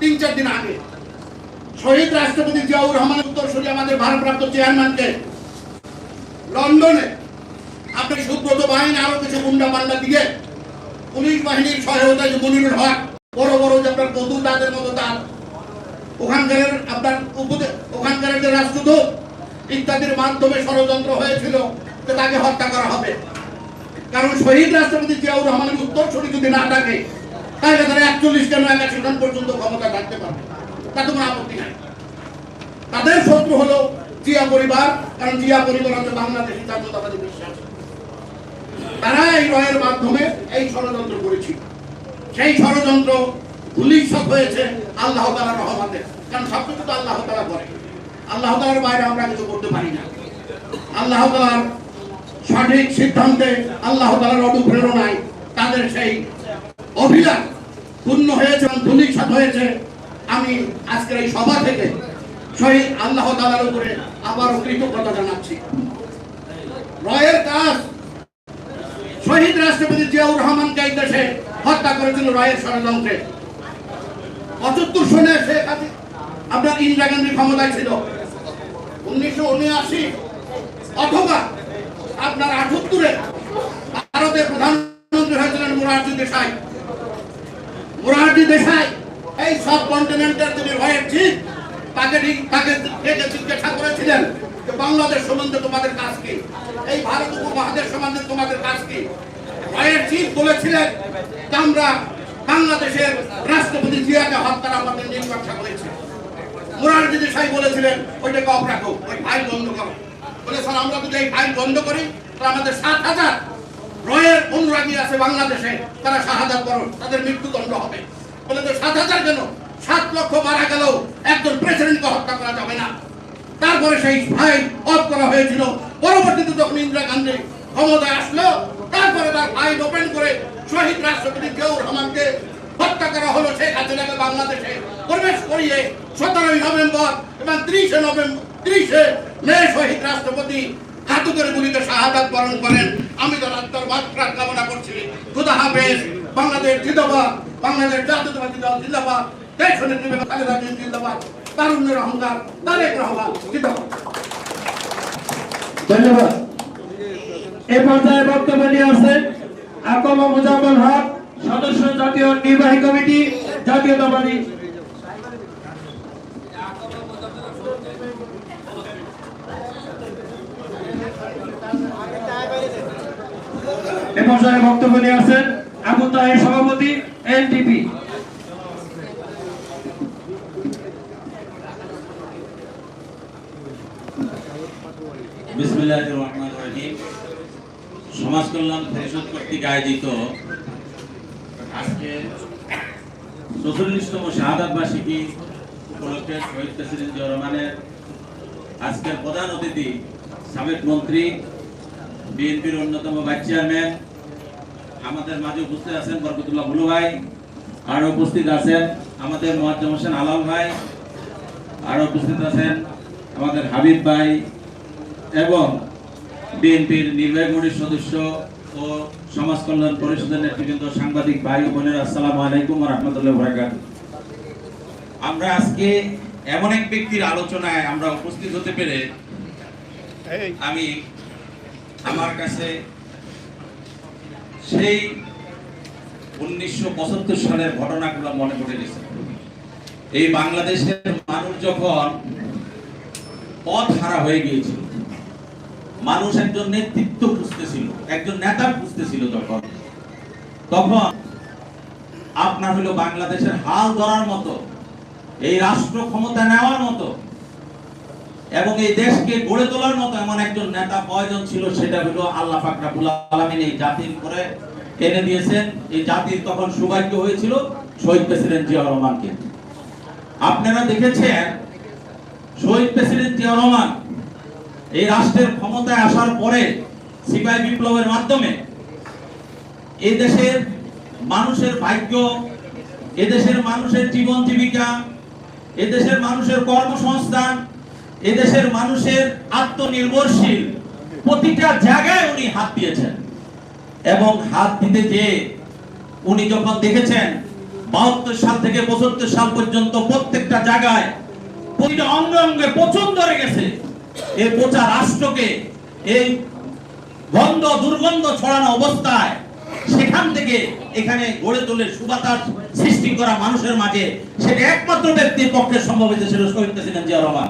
তিন চার দিন আগে। শহীদ রাষ্ট্রপতি জিয়াউর রহমানের উত্তরসূরি আমাদের ভারপ্রাপ্ত চেয়ারম্যানকে লন্ডনে আপনি সুব্রত বাহিনী আরও কিছু গুন্ডা পাল্লা দিয়ে পুলিশ বাহিনীর সহায়তায় মনিরুল হক, বড় বড় যে আপনার বধু তাদের মতো তার ওখানকার আপনার ওখানকার যে রাষ্ট্রদূত ইত্যাদির মাধ্যমে ষড়যন্ত্র হয়েছিল যে তাকে হত্যা করা হবে। কারণ শহীদ রাষ্ট্রপতি জিয়াউর রহমানের উত্তরসূরি যদি না থাকে, তাহলে তারা একচল্লিশ কেন জন পর্যন্ত ক্ষমতা থাকতে পারবে তাতে কোনো আপত্তি নাই তাদের শত্রু হলো জিয়া পরিবার, কারণ জিয়া পরিবার হচ্ছে বাংলাদেশি জাতীয়তাবাদী বিশ্বাস। তারা এই রয়ের মাধ্যমে এই ষড়যন্ত্র করেছিল। সেই ষড়যন্ত্র ধুলিস্বত হয়েছে আল্লাহ তালার রহমাতে, কারণ সবকিছু তো আল্লাহ তালা করে। আল্লাহ তালার বাইরে আমরা কিছু করতে পারি না। আল্লাহ তালার সঠিক সিদ্ধান্তে আল্লাহ তালার অনুপ্রেরণায় তাদের সেই অভিযান পূর্ণ হয়েছে এবং ধুলিস্বত হয়েছে। আমি আজকের এই সভা থেকে শহীদ আল্লাহ তালার উপরে আবারও কৃতজ্ঞতা জানাচ্ছি। রয়ের কাজ শহীদ রাষ্ট্রপতি জিয়াউর রহমানকে এই দেশে হত্যা করেছিল রয়ের ষড়যন্ত্রে। পঁচাত্তর সনে শেখ হাসিনা আপনার ইন্দিরা গান্ধী ক্ষমতায় ছিল। উনিশশো উনআশি অথবা আপনার আটাত্তরে ভারতের প্রধানমন্ত্রী হয়েছিলেন মোরারজি দেশাই। মোরারজি দেশাই এই সব কন্টিনেন্টের যিনি রয়ের ঠিক- বাংলাদেশ সম্বন্ধে তোমাদের কাজ কি? এই ভারত উপমহাদেশ সম্বন্ধে তোমাদের কাজ কি? রয়ের চিফ বলেছিলেন আমরা বাংলাদেশের রাষ্ট্রপতি জিয়াকে হত্যার আমাদের নির্বাচন করেছি বাংলাদেশে। তারা শাহাদাত মৃত্যুদণ্ড হবে। সাত হাজার কেন? সাত লক্ষ মারা গেলেও একজন হত্যা করা যাবে না। তারপরে সেই ফাইল অফ করা হয়েছিল। পরবর্তীতে যখন ইন্দিরা গান্ধী ক্ষমতায় আসলো, তারপরে তার ফাইল ওপেন করে শহীদ রাষ্ট্রপতি জিয়াউর রহমানকে হত্যা করা হলো শেখ হাসিনাকে বাংলাদেশে। প্রবেশ করিয়ে সতেরোই নভেম্বর এবং ত্রিশে নভেম্বর ত্রিশে মে শহীদ রাষ্ট্রপতি হাতু করে গুলিতে শাহাদাত বরণ করেন। আমি তার আত্মার মাত্রা কামনা করছি। খুদা হাফেজ, বাংলাদেশ জিন্দাবাদ, বাংলাদেশ জাতীয়তাবাদী দল জিন্দাবাদ, দেশ নেত্রী খালেদা জিন্দাবাদ। তারুণ্যের অহংকার তারেক রহমান। ধন্যবাদ। এ পর্যায়ে বক্তব্য নিয়ে আসছেন আকমা মুজাম্মল হক, সদস্য জাতীয় নির্বাহী কমিটি জাতীয়তাবাদী এ পর্যায়ে বক্তব্য নিয়ে আসছেন আবু তাহের সভাপতি এনডিপি সমাজ কল্যাণ পরিষদ কর্তৃক আয়োজিত আজকে শাহাদাত বার্ষিকী উপলক্ষে শহীদ প্রেসিডেন্ট জিয়া রহমানের আজকের প্রধান অতিথি সাবেক মন্ত্রী, বিএনপির অন্যতম ভাইস চেয়ারম্যান, আমাদের মাঝে উপস্থিত আছেন বরকতুল্লাহ ভুলু ভাই আরও উপস্থিত আছেন আমাদের মোয়াজ্জম হোসেন আলম ভাই আরও উপস্থিত আছেন আমাদের হাবিব ভাই এবং বিএনপির নির্বাহী কমিটির সদস্য ও সমাজ কল্যাণ পরিষদের নেতৃবৃন্দ সাংবাদিক ভাই বোনেরা আসসালামু আলাইকুম রহমতুল্লাহ বরাকাত আমরা আজকে এমন এক ব্যক্তির আলোচনায় আমরা উপস্থিত হতে পেরে আমি আমার কাছে সেই উনিশশো পঁচাত্তর সালের ঘটনাগুলো মনে পড়ে গেছে। এই বাংলাদেশের মানুষ যখন পথ হারা হয়ে গিয়েছিল মানুষ একজন নেতৃত্ব খুঁজতেছিল, একজন নেতা খুঁজতেছিল যখন তখন আপনার হলো বাংলাদেশের হাল ধরার মতো, এই রাষ্ট্র ক্ষমতা নেওয়ার মতো, এবং এই দেশকে গড়ে তোলার মতো এমন একজন নেতা প্রয়োজন ছিল সেটা হলো আল্লাহ ফাকরাবুল আলমিন এই জাতির করে এনে দিয়েছেন। এই জাতির তখন সৌভাগ্য হয়েছিল শহীদ প্রেসিডেন্ট জিয়া রহমানকে। আপনারা দেখেছেন, শহীদ প্রেসিডেন্ট জিয়া রহমান এই রাষ্ট্রের ক্ষমতায় আসার পরে সিপাহী বিপ্লবের মাধ্যমে এই দেশের মানুষের ভাগ্য এদেশের মানুষের জীবন জীবিকা এদেশের মানুষের কর্মসংস্থান এদেশের মানুষের আত্মনির্ভরশীল প্রতিটা জায়গায় উনি হাত দিয়েছেন। এবং হাত দিতে যে উনি যখন দেখেছেন বাহাত্তর সাল থেকে পঁচাত্তর সাল পর্যন্ত প্রত্যেকটা জায়গায় প্রতিটা অঙ্গে অঙ্গে পচন ধরে গেছে এই পচা রাষ্ট্রকে এই গন্ধ, দুর্গন্ধ ছড়ানো অবস্থায় সেখান থেকে এখানে গড়ে তোলে সুবাতাস সৃষ্টি করা মানুষের মাঝে। সেটা একমাত্র ব্যক্তির পক্ষে সম্ভব হয়েছে, সেটা শহীদ প্রেসিডেন্ট জিয়া রহমান।